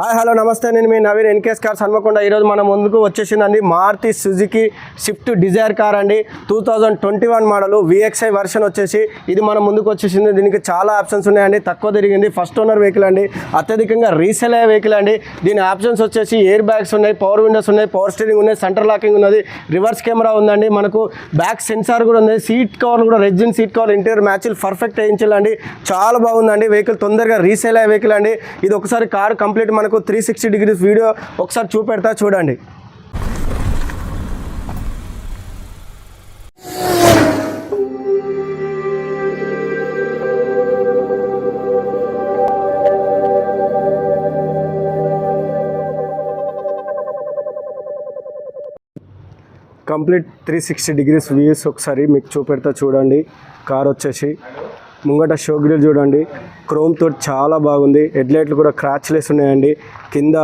Hi hello నమస్తే. నేను మీ నవీన్ ఎన్కేఎస్ కార్ హన్మకొండ ఈరోజు మన ముందుకు వచ్చేసిందండి Maruti Suzuki Swift Dzire car అండి. Two thousand twenty one model VXI version వచ్చేసి ఇది మన ముందుకు వచ్చేసింది. దీనికి చాలా ఆప్షన్స్ ఉన్నాయండి. తక్కువ తిరిగింది. ఫస్ట్ ఓనర్ వెహికల్ అండి. అత్యధికంగా రీసేల్ అయ్యే వెహికల్ అండి. దీని ఆప్షన్స్ వచ్చేసి ఎయిర్ బ్యాగ్స్ ఉన్నాయి పవర్ విండోస్ ఉన్నాయి పవర్ స్టీరింగ్ ఉన్నాయి సెంటర్ లాకింగ్ ఉన్నది రివర్స్ కెమెరా ఉందండి. మనకు బ్యాక్ సెన్సార్ కూడా ఉంది. సీట్ కవర్ కూడా రెజిన్ సీట్ కవర్ ఇంటీరియర్ మ్యాచ్లు పర్ఫెక్ట్ వేయించాలండి చాలా బాగుందండి. వెహికల్ తొందరగా రీసేల్ అయ్యే వెహికల్ అండి. ఇది ఒకసారి కార్ కంప్లీట్ మనకు త్రీ సిక్స్టీ డిగ్రీస్ వీడియో ఒకసారి చూపెడతా చూడండి. Complete three sixty degrees views ఒకసారి మీకు చూపెడతా చూడండి. కార్ వచ్చేసి ముంగట షో గ్రిల్ చూడండి. క్రోమ్ తోటి చాలా బాగుంది. హెడ్లైట్లు కూడా క్రాచ్లెస్ ఉన్నాయండి. కింద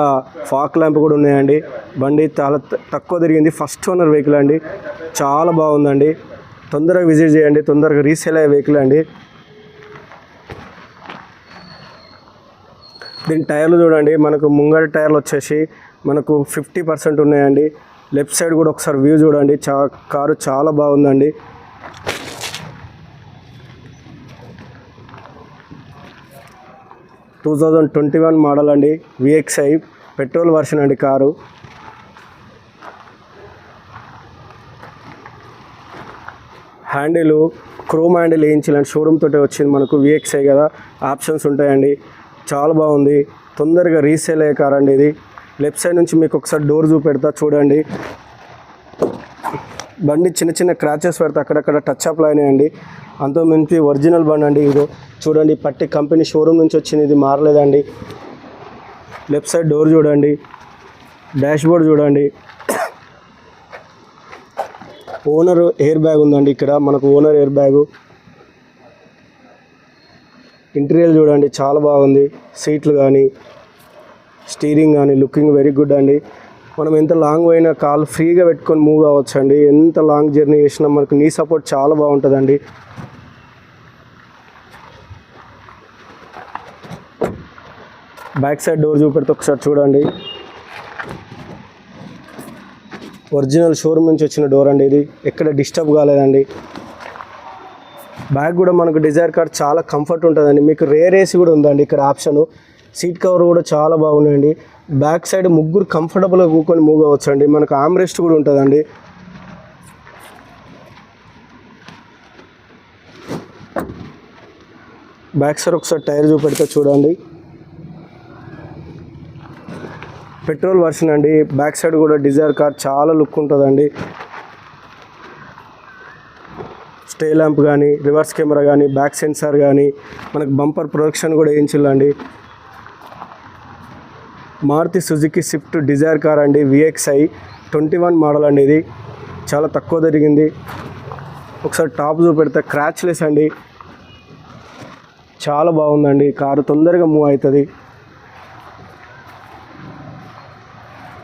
ఫాక్ ల్యాంప్ కూడా ఉన్నాయండి. బండి చాలా త- తక్కువ తిరిగింది. ఫస్ట్ ఓనర్ వెహికల్ అండి. చాలా బాగుందండి. తొందరగా విజిట్ చేయండి. తొందరగా రీసేల్ అయ్యే వెహికల్ అండి. దీని టైర్లు చూడండి. మనకు ముంగట టైర్లు వచ్చేసి మనకు ఫిఫ్టీ పర్సెంట్ ఉన్నాయండి. లెఫ్ట్ సైడ్ కూడా ఒకసారి వ్యూ చూడండి. చా కారు చాలా బాగుందండి. Two thousand twenty one model అండి విఎక్స్ఐ పెట్రోల్ వర్షన్ అండి కారు. హ్యాండిల్ క్రోమ్ హ్యాండిల్ వేయించాలండి షోరూమ్ తోటే వచ్చింది మనకు విఎక్స్ఐ కదా. ఆప్షన్స్ ఉంటాయండి. చాలా బాగుంది. తొందరగా రీసేల్ అయ్యే కార్ అండి ఇది. లెఫ్ట్ సైడ్ నుంచి మీకు ఒకసారి డోర్ చూపెడతా చూడండి. బండి చిన్న చిన్న క్రాచెస్ పెడతా అక్కడక్కడ టచ్ అప్లు అయినాయండి. అంతో ఒరిజినల్ బండి అండి ఇది. చూడండి పట్టి కంపెనీ షోరూమ్ నుంచి వచ్చింది. ఇది మారలేదండి. లెఫ్ట్ సైడ్ డోర్ చూడండి. డాష్ బోర్డ్ చూడండి. ఓనర్ ఎయిర్ బ్యాగ్ ఉందండి ఇక్కడ. మనకు ఓనర్ ఎయిర్ బ్యాగు. ఇంటీరియర్ చూడండి చాలా బాగుంది. సీట్లు కానీ స్టీరింగ్ కానీ లుకింగ్ వెరీ గుడ్ అండి. మనం ఎంత లాంగ్ పోయినా కాల్ ఫ్రీగా పెట్టుకొని మూవ్ అవ్వచ్చు అండి ఎంత లాంగ్ జర్నీ చేసినా మనకు నీ సపోర్ట్ చాలా బాగుంటుందండి. బ్యాక్ సైడ్ డోర్ చూపెడితే ఒకసారి చూడండి. ఒరిజినల్ షోరూమ్ నుంచి వచ్చిన డోర్ అండి ఇది. ఎక్కడ డిస్టర్బ్ కాలేదండి. బ్యాగ్ కూడా మనకు డిజైర్ కార్ చాలా కంఫర్ట్ ఉంటుందండి. మీకు రేర్ ఏసీ కూడా ఉందండి ఇక్కడ ఆప్షన్. సీట్ కవర్ కూడా చాలా బాగున్నాయండి. బ్యాక్ సైడ్ ముగ్గురు కంఫర్టబుల్గా కూకొని మూవ్ అవ్వచ్చు అండి మనకు ఆమ్ రెస్ట్ కూడా ఉంటుందండి. బ్యాక్ సైడ్ ఒకసారి టైర్ చూపెడితే చూడండి. పెట్రోల్ వర్షన్ అండి. బ్యాక్ సైడ్ కూడా డిజైర్ కార్ చాలా లుక్ ఉంటుందండి. స్టే ల్యాంప్ కానీ రివర్స్ కెమెరా కానీ బ్యాక్ సెన్సార్ కానీ మనకు బంపర్ ప్రొడక్షన్ కూడా వేయించాలండి Maruti Suzuki Swift Dzire car అండి విఎక్స్ఐ ట్వంటీ వన్ మోడల్ అండి ఇది. చాలా తక్కువ జరిగింది. ఒకసారి టాప్ చూపెడితే క్రాచ్లెస్ అండి. చాలా బాగుందండి. కారు తొందరగా మూవ్ అవుతుంది.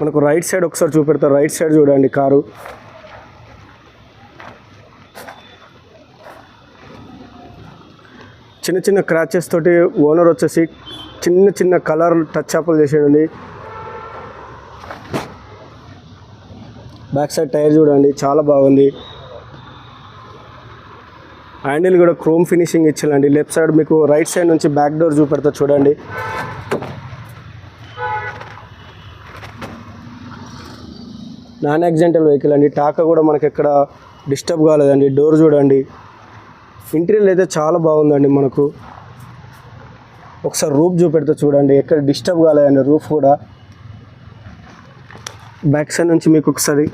మనకు రైట్ సైడ్ ఒకసారి చూపెడతా. రైట్ సైడ్ చూడండి కారు. చిన్న చిన్న క్రాచెస్ తోటి ఓనర్ వచ్చేసి చిన్న చిన్న కలర్ టచ్ అప్లు చేసేయండి. బ్యాక్ సైడ్ టైర్ చూడండి చాలా బాగుంది. హ్యాండిల్ కూడా క్రోమ్ ఫినిషింగ్ ఇచ్చాలండి. లెఫ్ట్ సైడ్ మీకు రైట్ సైడ్ నుంచి బ్యాక్ డోర్ చూపెడతా చూడండి. నాన్ యాక్సిడెంటల్ వెహికల్ అండి. టాకా కూడా మనకి ఎక్కడ డిస్టర్బ్ కాలేదండి. డోర్ చూడండి. ఇంటీరియర్ అయితే చాలా బాగుందండి మనకు. ఒకసారి రూఫ్ చూపెడితే చూడండి. ఎక్కడ డిస్టర్బ్ కాలేదండి రూఫ్ కూడా. బ్యాక్ సైడ్ నుంచి మీకు ఒకసారి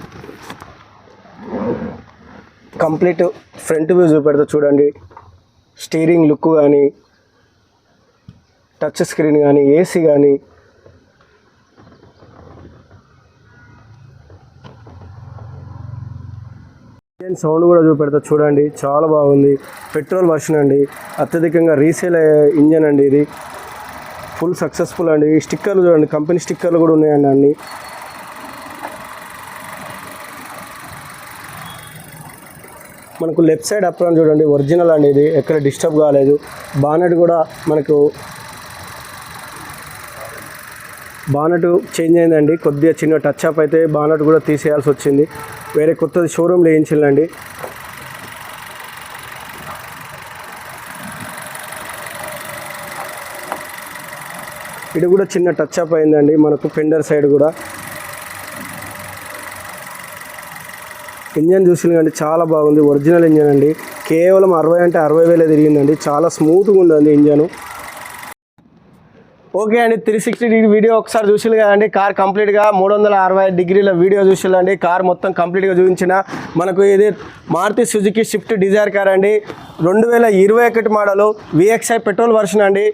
కంప్లీట్ ఫ్రంట్ వ్యూ చూపెడితే చూడండి. స్టీరింగ్ లుక్ కానీ టచ్ స్క్రీన్ కానీ ఏసీ కానీ సౌండ్ కూడా చూపెడతా చూడండి. చాలా బాగుంది. పెట్రోల్ వర్షన్ అండి. అత్యధికంగా రీసేల్ అయ్యే ఇంజన్ అండి ఇది. ఫుల్ సక్సెస్ఫుల్ అండి. స్టిక్కర్లు చూడండి. కంపెనీ స్టిక్కర్లు కూడా ఉన్నాయండి అన్నీ. మనకు లెఫ్ట్ సైడ్ అప్రాన్ చూడండి. ఒరిజినల్ అండి ఇది. ఎక్కడ డిస్టర్బ్ కాలేదు. బానెట్ కూడా మనకు బానట్ చేంజ్ అయిందండి. కొద్దిగా చిన్న టచ్ అప్ అయితే బానట్ కూడా తీసేయాల్సి వచ్చింది. వేరే కొత్తది షోరూమ్లో వేయించిందండి ఇది కూడా చిన్న టచ్ అప్ అయిందండి మనకు ఫెండర్ సైడ్ కూడా. ఇంజన్ చూసిన చాలా బాగుంది. ఒరిజినల్ ఇంజన్ అండి. కేవలం అరవై అంటే అరవై వేలే తిరిగిందండి. చాలా స్మూత్గా ఉందండి ఇంజను. ఓకే అండి త్రీ సిక్స్టీ డిగ్రీ వీడియో ఒకసారి చూసిల్లు కదండి కార్ కంప్లీట్గా మూడు వందల అరవై డిగ్రీల వీడియో చూసిల్లండి కార్ మొత్తం కంప్లీట్గా చూపించిన మనకు ఇది Maruti Suzuki Swift Dzire car అండి. రెండు వేల ఇరవై ఒకటి మోడలు విఎక్స్ఐ పెట్రోల్ వర్షన్ అండి.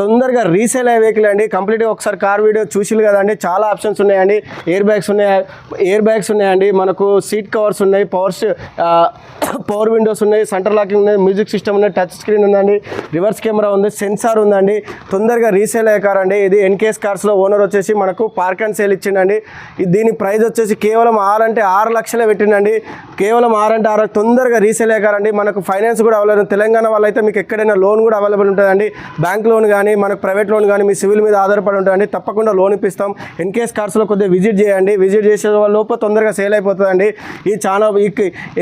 తొందరగా రీసేల్ అయ్యే వెహికల్ అండి. కంప్లీట్గా ఒకసారి కార్ వీడియో చూసిల్లు కదండి. చాలా ఆప్షన్స్ ఉన్నాయండి. ఎయిర్ బ్యాగ్స్ ఉన్నాయి ఎయిర్ బ్యాగ్స్ ఉన్నాయండి. మనకు సీట్ కవర్స్ ఉన్నాయి పవర్ పవర్ విండోస్ ఉన్నాయి సెంటర్ లాకింగ్ ఉన్నాయి మ్యూజిక్ సిస్టమ్ ఉన్నాయి టచ్ స్క్రీన్ ఉందండి. రివర్స్ కెమెరా ఉంది సెన్సార్ ఉందండి. తొందరగా రీసేల్ అయ్యే కార్ అండి ఇది ఎన్కేఎస్ కార్స్లో ఓనర్ వచ్చేసి మనకు పార్క్ అండ్ సేల్ ఇచ్చిండండి. దీని ప్రైస్ వచ్చేసి కేవలం ఆరు అంటే ఆరు లక్షలే పెట్టిండండి. కేవలం ఆరు అంటే ఆరు తొందరగా రీసేల్ అయ్యే మనకు ఫైనాన్స్ కూడా అవైలబుల్ తెలంగాణ వాళ్ళు మీకు ఎక్కడైనా లోన్ కూడా అవైలబుల్ ఉంటుందండి. బ్యాంక్ లోన్ కానీ మనకు ప్రైవేట్ లోన్ కానీ మీ సివిల్ మీద ఆధారపడి ఉంటుందండి. తప్పకుండా లోన్ ఇప్పిస్తాం. ఎన్కేఎస్ కార్స్లో కొద్దిగా విజిట్ చేయండి. విజిట్ చేసే లోపల తొందరగా సేల్ అయిపోతుందండి. ఈ చాలా ఈ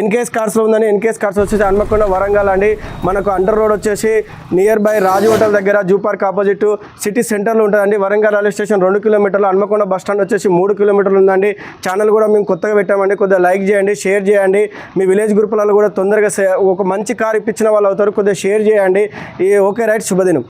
ఎన్కేఎస్ కార్స్లో ఉందని ఎన్కేఎస్ కార్స్ వచ్చేసి హన్మకొండ వరంగల్ అండి. మనకు అండర్ రోడ్ వచ్చేసి నియర్ బై రాజు హోటల్ దగ్గర జూ పార్క్ ఆపోజిట్ సిటీ సెంటర్లో ఉంటుందండి. వరంగల్ రైల్వే స్టేషన్ రెండు కిలోమీటర్లు హన్మకొండ బస్ స్టాండ్ వచ్చేసి మూడు కిలోమీటర్లు ఉందండి. ఛానల్ కూడా మేము కొత్తగా పెట్టామండి. కొద్దిగా లైక్ చేయండి షేర్ చేయండి. మీ విలేజ్ గ్రూపులలో కూడా తొందరగా ఒక మంచి కార్ ఇప్పించిన వాళ్ళు అవుతారు. కొద్దిగా షేర్ చేయండి. ఈ ఓకే రైట్ శుభదినం.